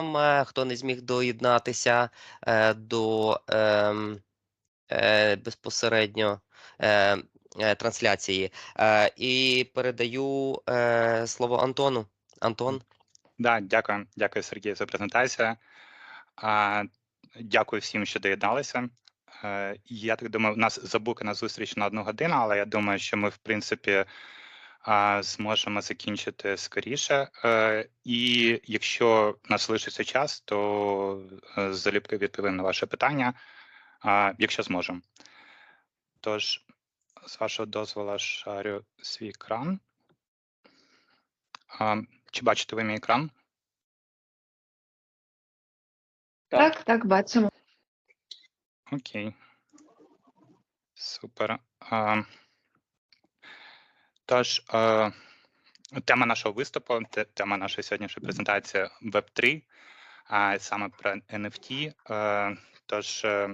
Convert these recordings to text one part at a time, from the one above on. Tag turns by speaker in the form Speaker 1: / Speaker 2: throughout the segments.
Speaker 1: е, хто не зміг доєднатися е, до ем, е, безпосередньо е, е, трансляції. Е, І передаю е, слово Антону. Антон.
Speaker 2: Да, дякую, дякую, Сергій, за презентацію. А, Дякую всім, що доєдналися. Е, Я так думаю, у нас забукана зустріч на одну годину, але я думаю, що ми, в принципі, зможемо закінчити скоріше. Е, І якщо в нас лишиться час, то е, залюбки відповім на ваше питання, якщо зможемо. Тож, з вашого дозволу, шарю свій екран. Чи бачите ви мій екран?
Speaker 3: Так, так, бачимо.
Speaker 2: Окей. Супер. Тож, е, тема нашого виступу, тема нашої сьогоднішньої презентації Web3, а саме про NFT. Е, Тож, е,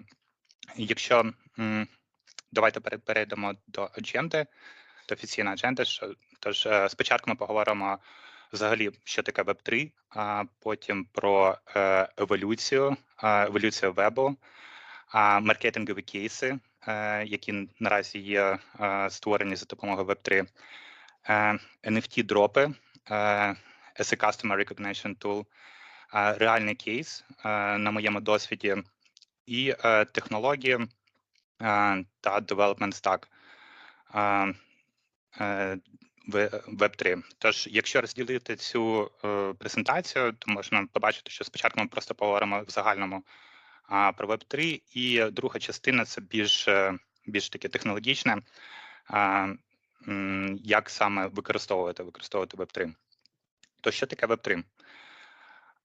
Speaker 2: якщо м, давайте перейдемо до адженди, до офіційної адженди. що- Тож, е, спочатку ми поговоримо взагалі, що таке Web3, а потім про е, еволюцію, е, еволюцію вебу, а, маркетингові кейси, е, які наразі є е, створені за допомогою Web3, е, NFT-дропи, е, as a Customer Recognition Tool, е, реальний кейс е, на моєму досвіді, і е, технології е, та development stack е, е, в- Web3. Тож, якщо розділити цю е, презентацію, то можна побачити, що спочатку ми просто поговоримо в загальному а, про Web3, і друга частина це більш, е, більш таке технологічне, як саме використовувати, використовувати Web3. То що таке Web3?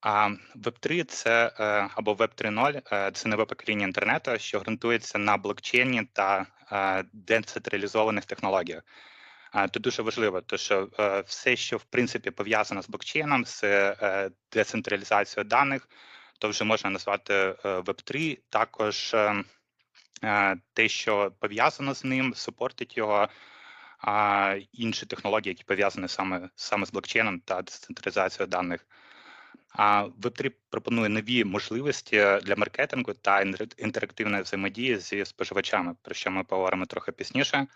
Speaker 2: А Web3 це е, або Web 3.0 е, це нове покоління інтернету, що ґрунтується на блокчейні та децентралізованих технологіях. Тут дуже важливо, то що все, що в принципі пов'язано з блокчейном, з децентралізацією даних, то вже можна назвати е, Web3. Також е, е, те, що пов'язано з ним, супортить його, а інші технології, які пов'язані саме саме з блокчейном та децентралізацією даних. А Web3 пропонує нові можливості для маркетингу та інтер- інтерактивної взаємодії зі споживачами, про що ми поговоримо трохи пізніше.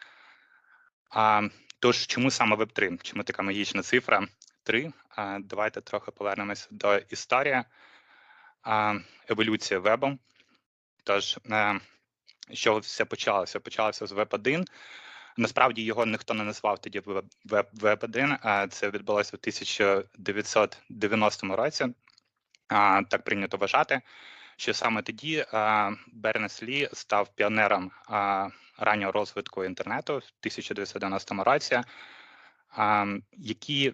Speaker 2: А, тож, чому саме Web3? Чому така магічна цифра 3? А, давайте трохи повернемося до історії. Еволюція вебу. Тож, е, що все почалося? Почалося з Web 1. Насправді його ніхто не назвав тоді Web 1, а це відбулося в 1990 році. Так прийнято вважати, що саме тоді Бернес Лі став піонером раннього розвитку інтернету в 1990 році. Які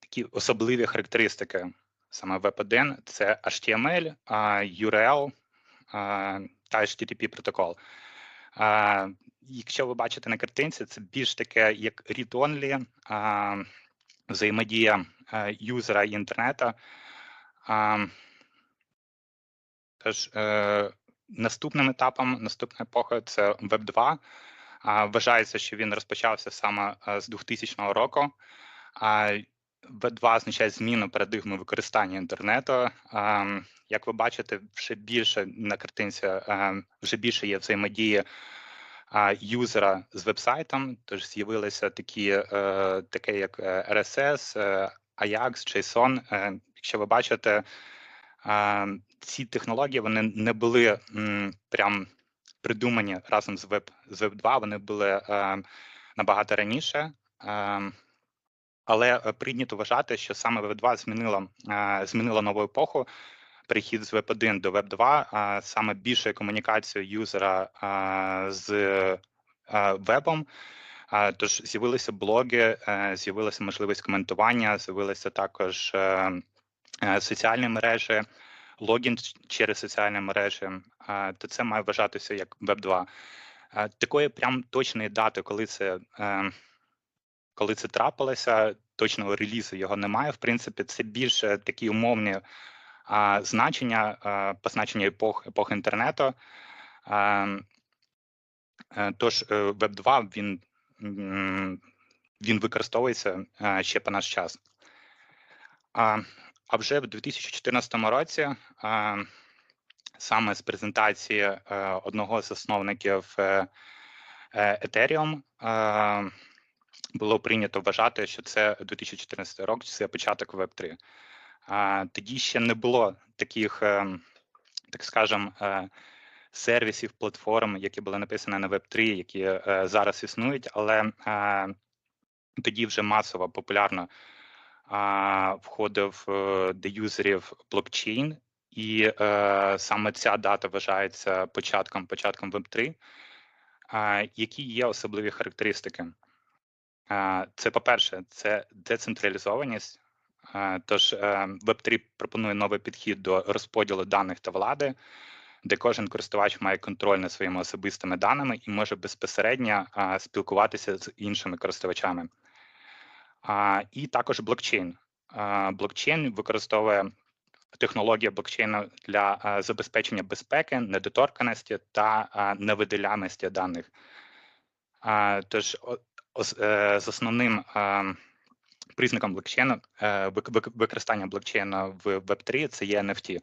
Speaker 2: такі особливі характеристики саме Web 1 це HTML, URL та HTTP протокол. Якщо ви бачите на картинці, це більш таке як read-only взаємодія юзера і інтернету. Тож е, наступним етапом, наступною епохою це Web 2. Вважається, що він розпочався саме е, з 2000 року. А Web 2 означає зміну парадигми використання інтернету. Як ви бачите, вже більше на картинці е, вже більше є взаємодії юзера з вебсайтом, тож з'явилися такі, е, таке як е, RSS, е, Ajax, JSON. Е, Якщо ви бачите, е, ці технології вони не були прям придумані разом з Web, з Web 2, вони були е, набагато раніше. Е, але е, прийнято вважати, що саме Web 2 змінило, е, змінило нову епоху. Перехід з Web 1 до Web 2, саме більше комунікацію юзера з вебом. Тож з'явилися блоги, е, з'явилася можливість коментування, з'явилися також е, е, соціальні мережі, логін через соціальні мережі. То це має вважатися як Web 2. Е, Такої прям точної дати, коли це е, коли це трапилося, точного релізу його немає. В принципі, це більше такі умовні а, значення, а, позначення епох, епох інтернету. А, е, тож е, Web 2 він, він використовується е, ще по наш час. А, а вже в 2014 році, е, саме з презентації е, одного з засновників е, е, Ethereum, е, було прийнято вважати, що це 2014 рік, це початок Web3. Тоді ще не було таких, е, так скажем, е, сервісів, платформ, які були написані на Web3, які е, зараз існують, але е, тоді вже масово популярно входив до юзерів блокчейн, і саме ця дата вважається початком початком Web3. Які є особливі характеристики? Це, по-перше, це децентралізованість. Тож е, Web3 пропонує новий підхід до розподілу даних та влади, де кожен користувач має контроль над своїми особистими даними і може безпосередньо спілкуватися з іншими користувачами. І також блокчейн. Блокчейн використовує технологія блокчейну для забезпечення безпеки, недоторканості та а, невиділяності даних. Тож е, з основним признаком блокчейну е, вик- вик- використання блокчейну в Web3 це є NFT.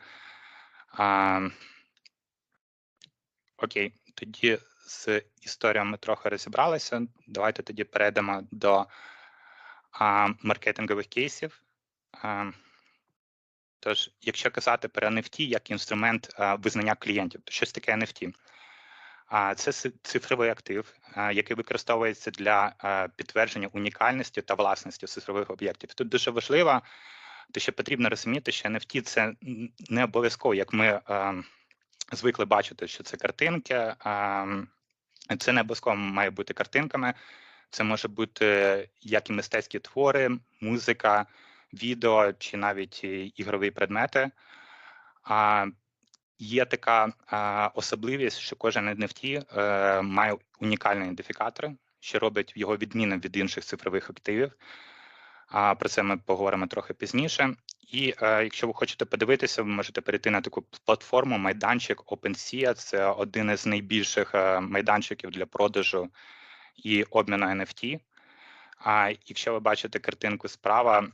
Speaker 2: Окей, тоді з історіями трохи розібралися. Давайте тоді перейдемо до маркетингових кейсів. Тож, якщо казати про NFT як інструмент а, визнання клієнтів, то щось таке NFT? Це цифровий актив, який використовується для підтвердження унікальності та власності цифрових об'єктів. Тут дуже важливо, те, що потрібно розуміти, що NFT – це не обов'язково, як ми звикли бачити, що це картинки. Це не обов'язково має бути картинками. Це може бути як і мистецькі твори, музика, відео чи навіть ігрові предмети. Є така а, особливість, що кожен NFT е, має унікальні ідентифікатори, що робить його відмінним від інших цифрових активів. А про це ми поговоримо трохи пізніше. І е, якщо ви хочете подивитися, ви можете перейти на таку платформу майданчик OpenSea. Це один із найбільших е, майданчиків для продажу і обміну NFT. А якщо ви бачите картинку справа,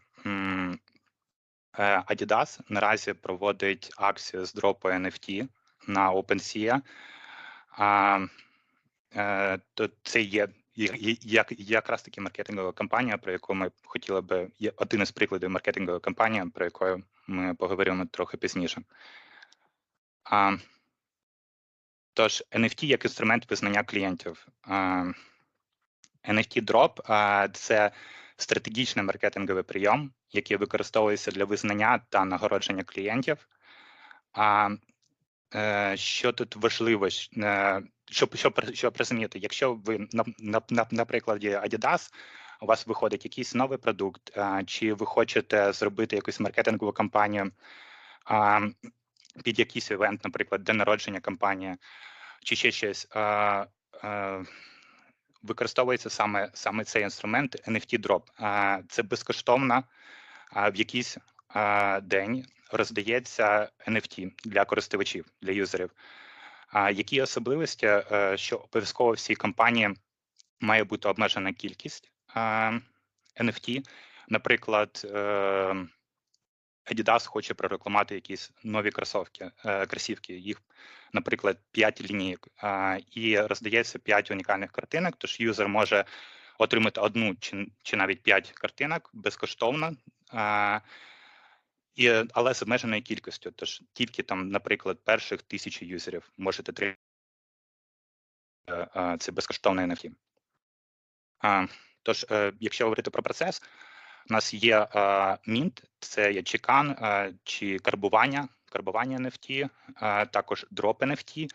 Speaker 2: Adidas наразі проводить акцію з дропу NFT на OpenSea. Е, то це є як, якраз таки маркетингова кампанія, про яку ми хотіли би, є один із прикладів маркетингової кампанії, про яку ми поговоримо трохи пізніше. Тож, NFT як інструмент визнання клієнтів. А, NFT Drop це стратегічний маркетинговий прийом, який використовується для визнання та нагородження клієнтів. А, е, що тут важливо, е, щоб, щоб, щоб розуміти, якщо ви на, на, на, прикладі Adidas, у вас виходить якийсь новий продукт, чи ви хочете зробити якусь маркетингову кампанію під якийсь івент, наприклад, день народження компанії, чи ще щось. Використовується саме саме цей інструмент NFT Drop. Це безкоштовно в якийсь день роздається NFT для користувачів, для юзерів. Які особливості, е, що обов'язково в цій компанії має бути обмежена кількість NFT. Наприклад, е, Adidas хоче прорекламувати якісь нові кросовки, е, кросівки, їх, наприклад, 5 лінійок, і роздається 5 унікальних картинок, тож юзер може отримати одну чи, чи навіть 5 картинок безкоштовно. І, але з обмеженою кількістю. Тож тільки там, наприклад, перших тисячі юзерів можете отримати е, е, це безкоштовний NFT. Тож, якщо говорити про процес, у нас є е, Mint, це є чекан е, чи карбування, карбування NFT, е, також дроп NFT,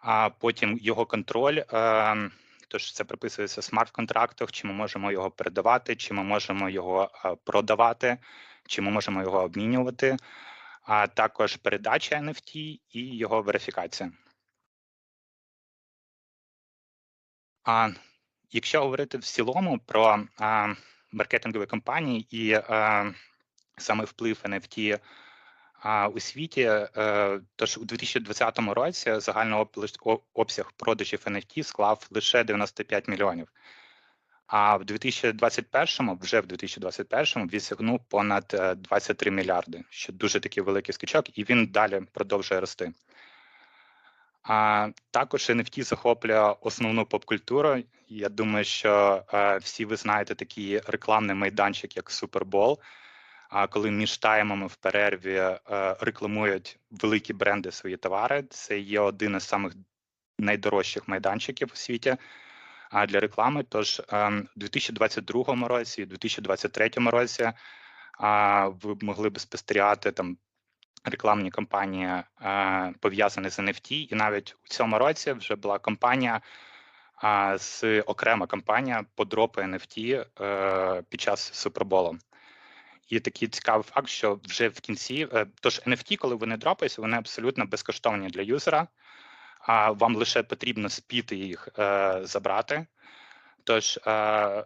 Speaker 2: а потім його контроль. е, Тож це прописується в смарт-контрактах, чи ми можемо його передавати, чи ми можемо його продавати, чи ми можемо його обмінювати, а також передача NFT і його верифікація. А якщо говорити в цілому про маркетингові компанії і а, саме вплив NFT а, у світі, е, тож у 2020 році загальний обсяг продажів NFT склав лише 95 мільйонів. А в 2021, вже в 2021 він сягнув понад е, 23 мільярди, що дуже такий великий скачок, і він далі продовжує рости. А також NFT захоплює основну поп-культуру. Я думаю, що е, всі ви знаєте такий рекламний майданчик, як Супербол. А коли між таймами в перерві е, рекламують великі бренди свої товари, це є один із самих найдорожчих майданчиків у світі а, для реклами. Тож у 2022 році і 2023 році а, ви могли б спостерігати там рекламні кампанії е, пов'язані з NFT, і навіть у цьому році вже була кампанія. З окрема кампанія по дропу NFT е, під час суперболу. І такий цікавий факт, що вже в кінці, е, тож NFT, коли вони дропаються, вони абсолютно безкоштовні для юзера, а вам лише потрібно спіти їх е, забрати. Тож е,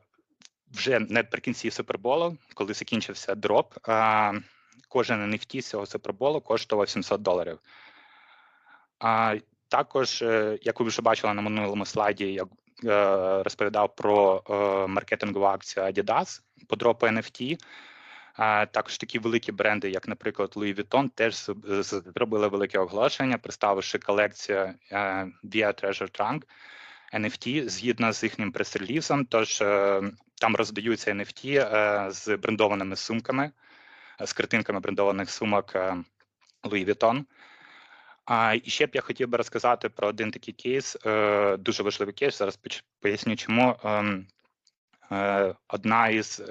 Speaker 2: вже наприкінці суперболу, коли закінчився дроп, е, кожен NFT з цього суперболу коштував 700 доларів. А також, е, як ви вже бачили на минулому слайді, я е, розповідав про е, маркетингову акцію Adidas по дропу NFT. А також такі великі бренди, як, наприклад, Louis Vuitton, теж зробили велике оголошення, представивши колекцію Via Treasure Trunk NFT згідно з їхнім прес-релізом. Тож там роздаються NFT з брендованими сумками, з картинками брендованих сумок е, Louis Vuitton. А і ще б я хотів би розказати про один такий кейс, е, дуже важливий кейс. Зараз поясню, чому ем, е, одна із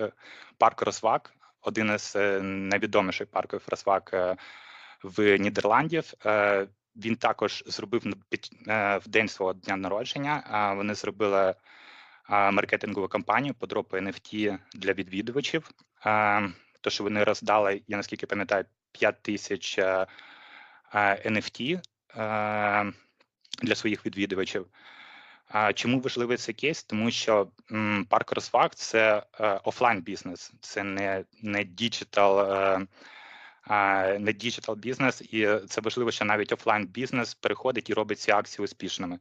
Speaker 2: парк розваг, один із найвідоміших парків розваг е, в Нідерландів. Він також зробив в день свого дня народження. Вони зробили маркетингову кампанію по дропу NFT для відвідувачів. Е, Тож вони роздали, я наскільки пам'ятаю, 5 тисяч е, е, NFT е, для своїх відвідувачів. Чому важливий цей кейс? Тому що парк розваг це е, офлайн бізнес, це не, не діджитал. Е, не діджитал бізнес, і це важливо, що навіть офлайн бізнес переходить і робить ці акції успішними.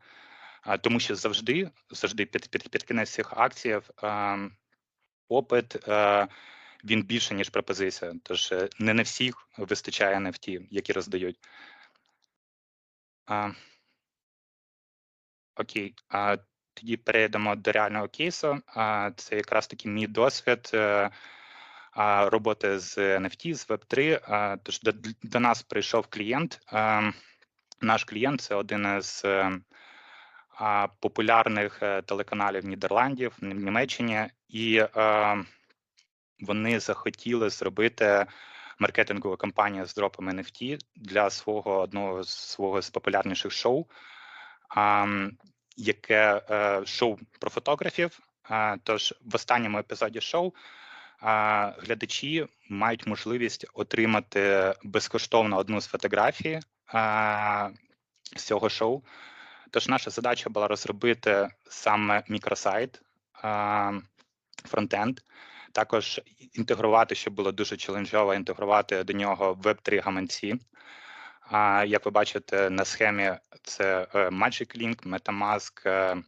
Speaker 2: Тому що завжди, завжди під, під, під кінець цих акцій е, попит е, він більше, ніж пропозиція. Тож е, не на всіх вистачає NFT, які роздають. А, Окей, а тоді перейдемо до реального кейсу. А, Це якраз таки мій досвід е, а, роботи з NFT, з Web3. А, Тож до, до нас прийшов клієнт. Е, Наш клієнт це один із е, популярних телеканалів Нідерландів Німеччині, і е, вони захотіли зробити маркетингову кампанію з дропом NFT для свого одного з свого з популярніших шоу. Яке е, шоу про фотографів. Тож в останньому епізоді шоу глядачі мають можливість отримати безкоштовно одну з фотографій з цього шоу. Тож наша задача була розробити саме мікросайт, а, фронтенд, також інтегрувати, що було дуже челенджово, інтегрувати до нього Web3 гаманці. А, Як ви бачите на схемі, це е, Magic Link, MetaMask, е,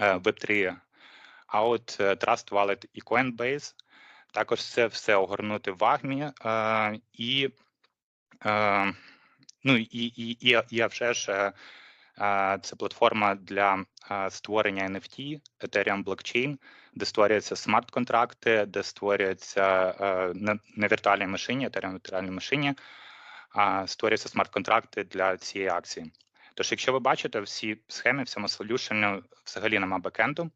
Speaker 2: е, Web3 Out, е, Trust Wallet і Coinbase. Також це все огорнути в е, і, ну, і, і, і, і а вже ж це платформа для створення NFT, Ethereum блокчейн, де створюються смарт-контракти, де створюються е, на, віртуальній машині, Ethereum віртуальній машині, створюються смарт-контракти для цієї акції. Тож, якщо ви бачите, всі схеми в цьому солюшені взагалі нема бекенду.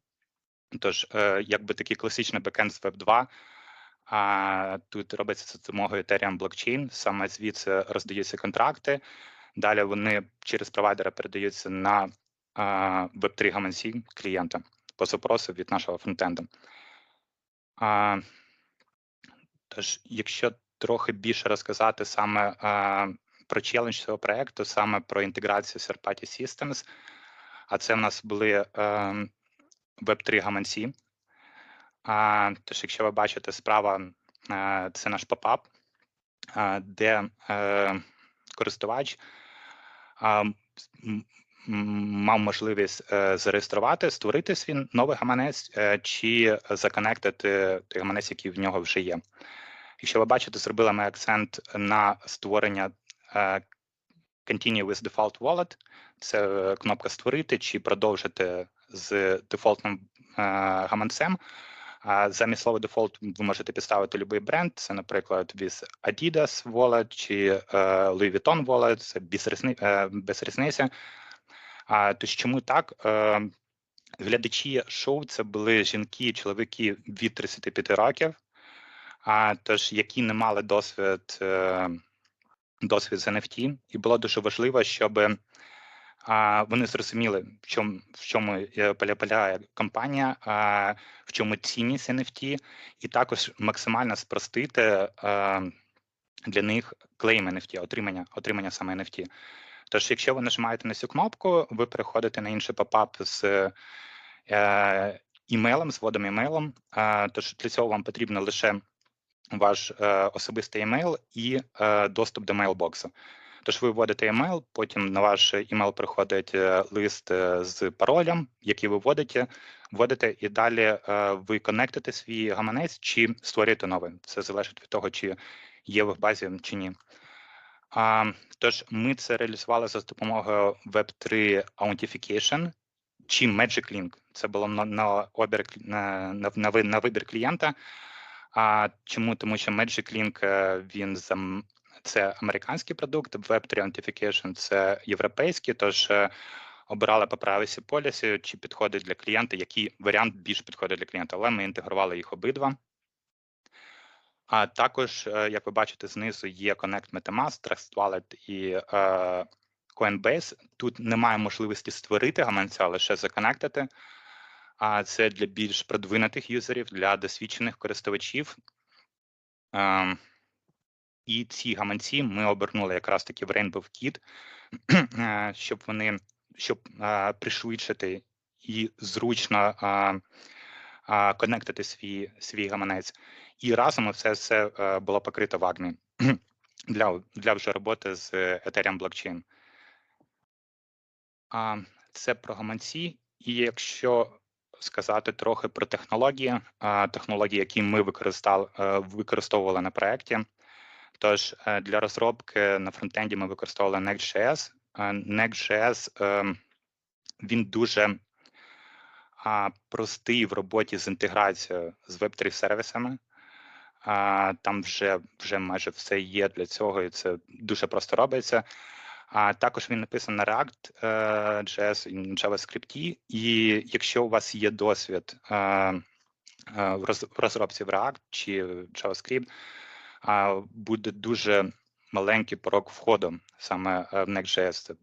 Speaker 2: Тож, е, якби такий класичний бекенд з Web2, а тут робиться це з допомогою Ethereum блокчейн, саме звідси роздаються контракти. Далі вони через провайдера передаються на Web3 гаманці клієнта по запросу від нашого фронтенду. Тож, якщо трохи більше розказати саме про челендж цього проекту, саме про інтеграцію Third-Party Systems, а це в нас були ем, Web3 гаманці. Тож, якщо ви бачите справа, це наш попап, де е, користувач мав можливість е, зареєструвати, створити свій новий гаманець е, чи законектити той гаманець, який в нього вже є. Якщо ви бачите, зробили ми акцент на створення е, Continue with Default Wallet. Це кнопка створити чи продовжити з дефолтним гаманцем. А замість слова дефолт ви можете підставити будь-який бренд. Це, наприклад, with Adidas Wallet чи е, Louis Vuitton Wallet, це без, е, різниці. А, тож чому так? Е, глядачі шоу це були жінки і чоловіки від 35 років, а, тож які не мали досвід, досвід з NFT, і було дуже важливо, щоб а, вони зрозуміли, в чому, в чому е, полягає компанія, а, в чому цінність NFT, і також максимально спростити для них клейм NFT, отримання, отримання саме NFT. Тож, якщо ви нажимаєте на цю кнопку, ви переходите на інший попап з е, імейлом, з вводом імейлом. Тож для цього вам потрібно лише ваш е, особистий імейл і доступ до мейлбоксу. Тож ви вводите імейл, потім на ваш імейл приходить е, лист е, з паролем, який ви вводите, вводите, і далі е, ви коннектите свій гаманець чи створюєте новий. Це залежить від того, чи є ви в базі чи ні. А, тож ми це реалізували за допомогою Web3 Authentication чи Magic Link. Це було на, на, обір, на, на, на, вибір клієнта. А чому? Тому що Magic Link він зам- це американський продукт, Web3 Authentication це європейський, тож е, обирали по privacy policy, чи підходить для клієнта, який варіант більш підходить для клієнта, але ми інтегрували їх обидва. А також, е, як ви бачите, знизу є Connect MetaMask, Trust Wallet і е, Coinbase. Тут немає можливості створити гаманця, лише законектити. А це для більш продвинутих юзерів, для досвідчених користувачів. Ем, і ці гаманці ми обернули якраз таки в Rainbow Kit, е, щоб вони щоб е, пришвидшити і зручно е, е, конектити свій, свій гаманець. І разом це все е, було покрито в AGMI для, для вже роботи з Ethereum блокчейн. А, Це про гаманці. І якщо сказати трохи про технології, а, технології, які ми використали, використовували на проєкті. Тож е, для розробки на фронтенді ми використовували Next.js. Е, Next.js е, він дуже простий в роботі з інтеграцією з Web3 сервісами. Там вже вже майже все є для цього, і це дуже просто робиться. А також він написаний на React е, і JavaScript. І якщо у вас є досвід в розробці в React чи JavaScript, буде дуже маленький порог входу саме е, в Next.js. Це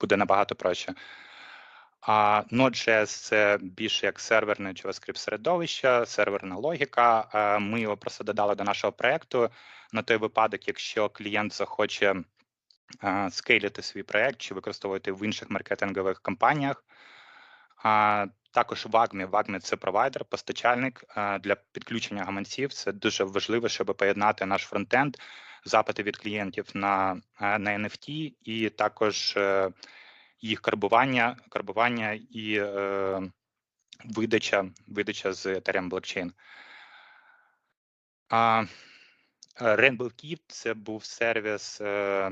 Speaker 2: буде набагато проще. А Node.js – це більше як серверне JavaScript середовище, серверна логіка. Е, Ми його просто додали до нашого проекту на той випадок, якщо клієнт захоче е, скейлити свій проект чи використовувати в інших маркетингових кампаніях. Також Wagmi. Wagmi – це провайдер, постачальник е, для підключення гаманців. Це дуже важливо, щоб поєднати наш фронтенд, запити від клієнтів на, е, на NFT і також е, їх карбування, карбування і е, видача, видача з Ethereum блокчейн. А, Rainbow Kit – це був сервіс, е,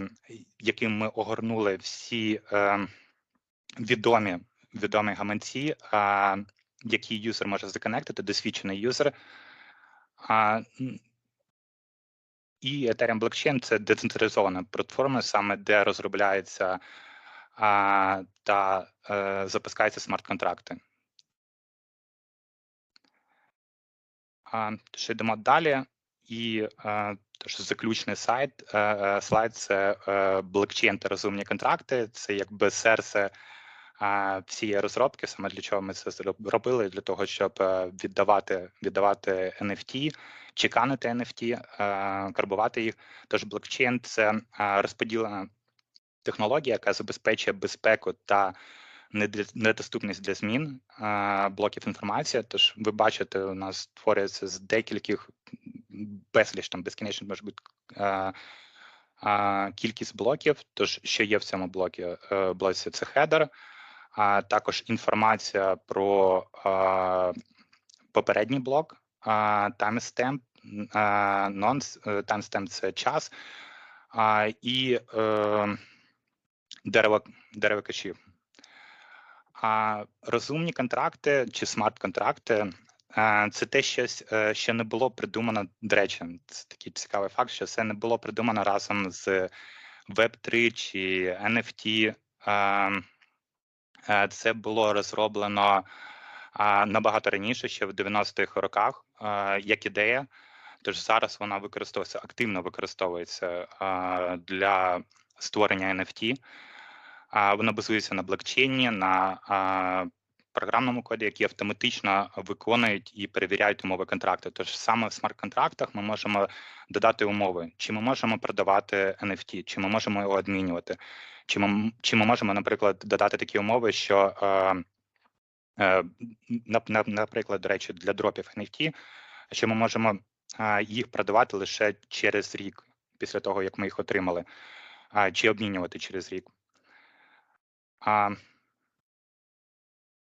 Speaker 2: яким ми огорнули всі е, відомі, відомі гаманці, а, які юзер може законектити, досвідчений юзер. А, і Ethereum Blockchain – це децентралізована платформа, саме де розробляється а, та е, запускаються смарт-контракти. А, Тож йдемо далі. І е, тож заключний сайт, е, е, слайд це е, блокчейн та розумні контракти. Це якби серце всієї розробки. Саме для чого ми це робили? Для того, щоб е, віддавати, віддавати NFT, чеканити NFT, е, карбувати їх. Тож блокчейн це е, розподілена технологія, яка забезпечує безпеку та недо- недоступність для змін блоків інформації. Тож ви бачите, у нас створюється з декількох безліч там безкінечно може бути кількість блоків. Тож, що є в цьому блокі? Блоці це хедер, а також інформація про а, попередній блок, а, н- а, е, timestamp – це час, а, і е, дерево, дерево кешів. А розумні контракти чи смарт-контракти е, це те щось, е, що не було придумано. До речі, це такий цікавий факт, що це не було придумано разом з Web3 чи NFT. Е, е, Це було розроблено набагато раніше, ще в 90-х роках, е, як ідея. Тож зараз вона використовується активно використовується для створення NFT. Вона базується на блокчейні, на програмному коді, які автоматично виконують і перевіряють умови контракту. Тож саме в смарт-контрактах ми можемо додати умови, чи ми можемо продавати NFT, чи ми можемо його обмінювати, чи ми, чи ми можемо, наприклад, додати такі умови, що, е, е, нап- нап- наприклад, до речі, для дропів NFT, що ми можемо е, їх продавати лише через рік після того, як ми їх отримали, чи обмінювати через рік.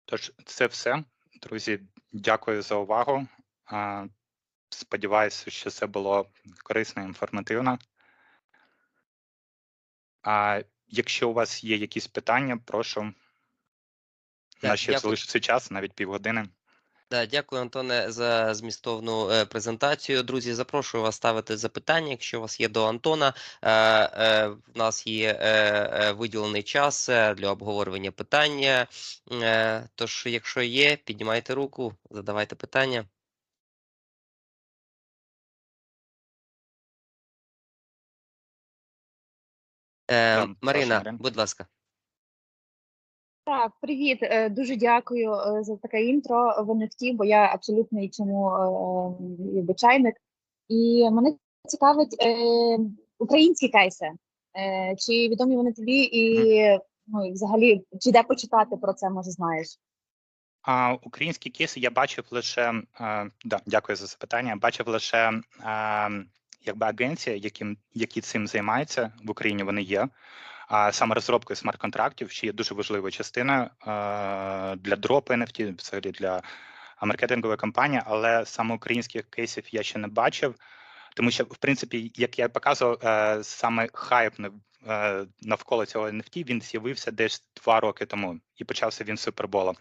Speaker 2: Тож, це все. Друзі, дякую за увагу. Сподіваюся, що це було корисно і інформативно. А, якщо у вас є якісь питання, прошу. У нас ще залишиться час, навіть півгодини.
Speaker 1: Да, дякую, Антоне, за змістовну е, презентацію. Друзі, запрошую вас ставити запитання, якщо у вас є до Антона. Е, е, в нас є е, виділений час для обговорювання питання. Е, тож, якщо є, піднімайте руку, задавайте питання. Е, Марина. будь ласка.
Speaker 3: Так, привіт. Е, Дуже дякую е, за таке інтро в NFT, бо я абсолютно цьому е, якби чайник. І мене цікавить е, українські кейси. Е, Чи відомі вони тобі, і ну, і взагалі, чи де почитати про це, може, знаєш?
Speaker 2: А, українські кейси я бачив лише е, да, дякую за запитання. Бачив лише е, якби агенції, які, які цим займаються в Україні. Вони є. А саме розробкою смарт-контрактів, що є дуже важливою частиною е, для дропу NFT, взагалі для маркетингової кампанії, але саме українських кейсів я ще не бачив. Тому що, в принципі, як я показував, е, саме хайп е, навколо цього NFT, він з'явився десь два роки тому, і почався він з суперболом.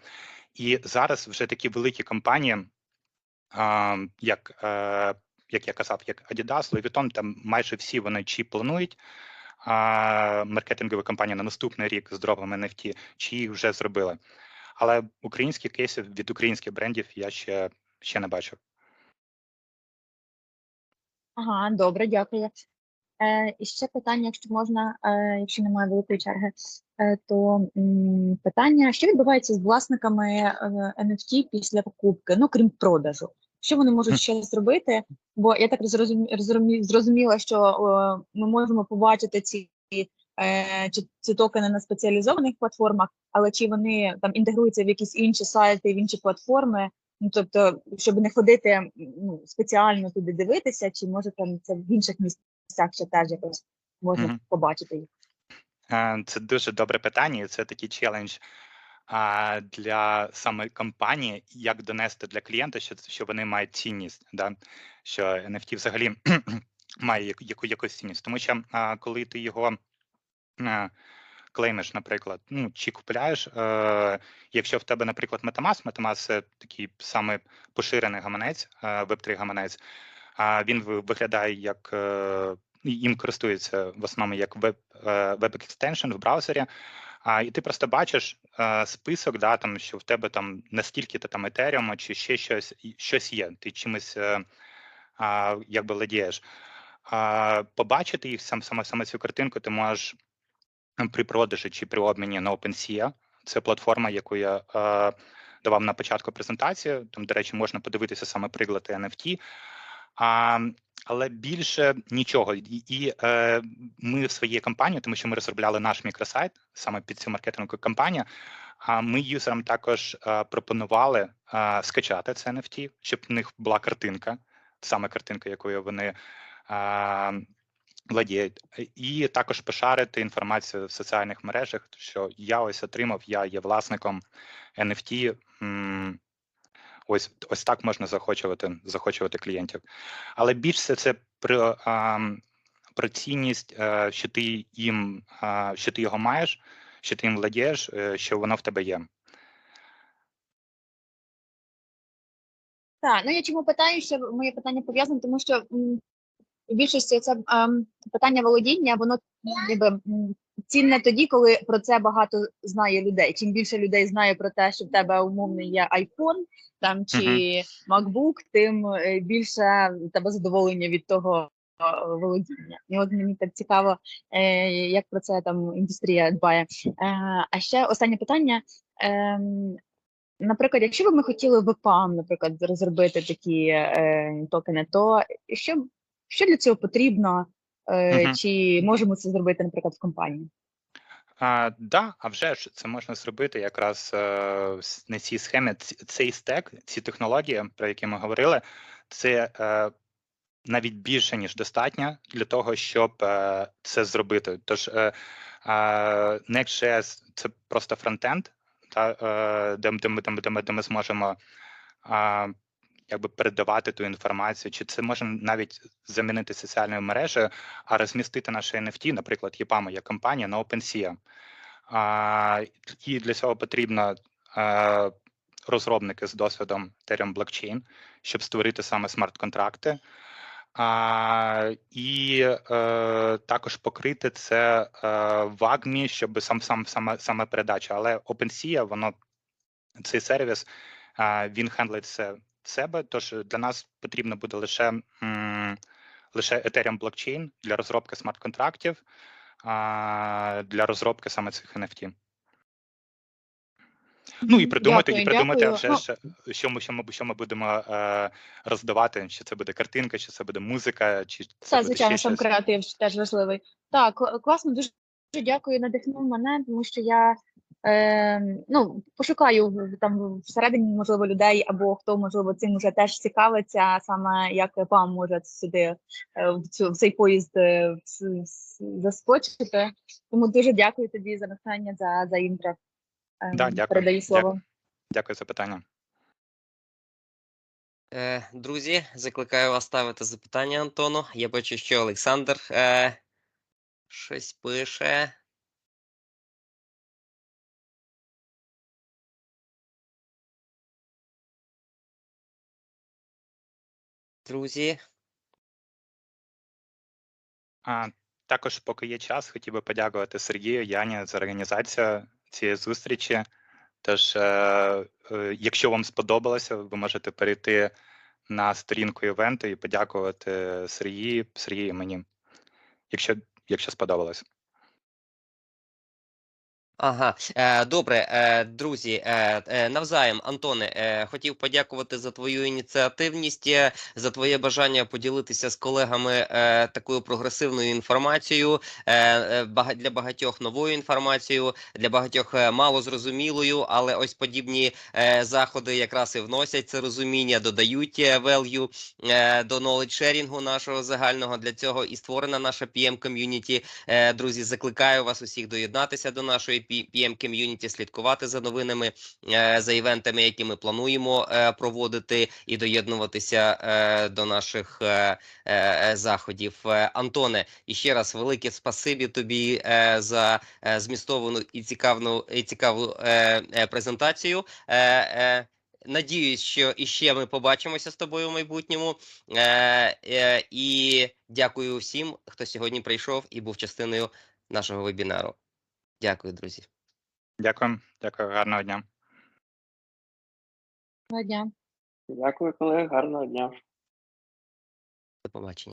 Speaker 2: І зараз вже такі великі компанії, як, як я казав, як Adidas, Louis Vuitton, там майже всі вони чи планують маркетингові кампанії на наступний рік з дропами NFT, чи їх вже зробили. Але українських кейсів від українських брендів я ще, ще не бачив.
Speaker 3: Ага, добре, дякую. Е, і ще питання, якщо можна, е, якщо немає великої черги, е, то м, питання, що відбувається з власниками е, NFT після покупки, ну крім продажу? Що вони можуть ще зробити? Бо я так зрозумі, зрозумі- зрозуміла, що ми можемо побачити ці, е, чи, ці токени на спеціалізованих платформах, але чи вони там інтегруються в якісь інші сайти, в інші платформи? Ну тобто, щоб не ходити ну, спеціально туди дивитися, чи може там це в інших місцях ще теж якось можна
Speaker 2: Мгм.
Speaker 3: побачити їх?
Speaker 2: Е, Це дуже добре питання, і це такий челендж для саме компанії, як донести для клієнта, що, що вони мають цінність, да? що NFT взагалі має яку, яку, якусь цінність. Тому що а, коли ти його а, клеймиш, наприклад, ну, чи купляєш, е, якщо в тебе, наприклад, Metamask, Metamask – це такий самий поширений гаманець, е, Web3 гаманець, а він виглядає як е, їм користуються в основному як веб, е, веб екстеншн в браузері. А, і ти просто бачиш е, список, да, там, що в тебе там настільки-то там етеріуму чи ще щось, щось є. Ти чимось е, а, якби владієш. А, побачити їх сам саме, саме цю картинку ти можеш при продажі чи при обміні на OpenSea. Це платформа, яку я е, давав на початку презентації. Там, до речі, можна подивитися саме приклади NFT. А, але більше нічого. І, і е, ми в своїй компанії, тому що ми розробляли наш мікросайт саме під цю маркетингову кампанію. А ми юзерам також е, пропонували е, скачати це NFT, щоб в них була картинка, саме картинка, якою вони е, владіють. І також пошарити інформацію в соціальних мережах, що я ось отримав, я є власником NFT. м, Ось ось так можна захочувати, захочувати клієнтів. Але більше це про, а, про цінність, е, що ти їм, а, що ти його маєш, що ти їм владієш, е, що воно в тебе є.
Speaker 3: Так, ну я чому питаю, що моє питання пов'язане, тому що в більшості це ем, питання володіння, воно ніби цінне тоді, коли про це багато знає людей. Чим більше людей знає про те, що в тебе умовно є iPhone там чи MacBook, тим е, більше тебе задоволення від того е, володіння. І от мені так цікаво, е, як про це там індустрія дбає. А ще останнє питання. Ем, Наприклад, якщо б ми хотіли в наприклад, розробити такі е, токени, то що, що для цього потрібно? Е, Чи можемо це зробити, наприклад, в компанії?
Speaker 2: А, да, а вже ж це можна зробити якраз е, на цій схемі. Цей стек, ці технології, про які ми говорили, це е, навіть більше ніж достатньо для того, щоб е, це зробити. Тож е, е, Next.js – це просто фронтенд, та, е, де, де, де, де, де ми зможемо е, якби передавати ту інформацію, чи це може навіть замінити соціальною мережею, а розмістити наше NFT, наприклад, Єпама є компанія на OpenSea. А, і для цього потрібно е, розробники з досвідом Ethereum Blockchain, щоб створити саме смарт-контракти. А, і е, також покрити це е, AGMI, щоб сам сам саме саме передача. Але OpenSea, воно цей сервіс, а, він хендлить це себе. Тож для нас потрібно буде лише, лише Ethereum блокчейн для розробки смарт-контрактів, для розробки саме цих NFT. Ну і придумати, і придумати
Speaker 3: дякую.
Speaker 2: вже
Speaker 3: Ну,
Speaker 2: що ми, що ми, що ми будемо е, роздавати, чи це буде картинка, чи це буде музика, чи це
Speaker 3: Це,
Speaker 2: буде
Speaker 3: звичайно,
Speaker 2: ще
Speaker 3: сам
Speaker 2: щось.
Speaker 3: креатив теж важливий. Так, класно, дуже, дуже дякую, надихнув мене, тому що я е, ну, пошукаю там всередині, можливо, людей або хто, можливо, цим вже теж цікавиться, саме як ПАМ може сюди е, в, цю, в цей поїзд е, в- в- заскочити. Тому дуже дякую тобі за натхнення, за, за інтро. Е,
Speaker 2: Да, дякую,
Speaker 3: Передаю слово.
Speaker 2: дякую. Дякую за питання.
Speaker 1: Е, Друзі, закликаю вас ставити запитання Антону. Я бачу, що Олександр е, щось пише. Друзі,
Speaker 2: А, також, поки є час, хотів би подякувати Сергію Яні за організацію цієї зустрічі. Тож, е, е, якщо вам сподобалося, ви можете перейти на сторінку івенту і подякувати Сергію, Сергію мені, якщо, якщо сподобалось.
Speaker 1: Ага, е, добре, е, друзі, е, навзаєм, Антоне, хотів подякувати за твою ініціативність, за твоє бажання поділитися з колегами такою прогресивною інформацією, для багатьох новою інформацією, для багатьох мало зрозумілою, але ось подібні заходи якраз і вносять це розуміння, додають value до knowledge sharing нашого загального. Для цього і створена наша PM. Е, Друзі, закликаю вас усіх доєднатися до нашої PM ком'юніті, слідкувати за новинами, е, за івентами, які ми плануємо е, проводити, і доєднуватися е, до наших заходів. Антоне, і ще раз велике спасибі тобі за змістовану і цікаву, і цікаву презентацію. Надіюсь, що іще ми побачимося з тобою в майбутньому. Е, е, і дякую всім, хто сьогодні прийшов і був частиною нашого вебінару. Дякую, друзі.
Speaker 2: Дякую, дякую, гарного дня.
Speaker 3: Гарного дня.
Speaker 4: Дякую, колеги, гарного дня.
Speaker 1: До побачення.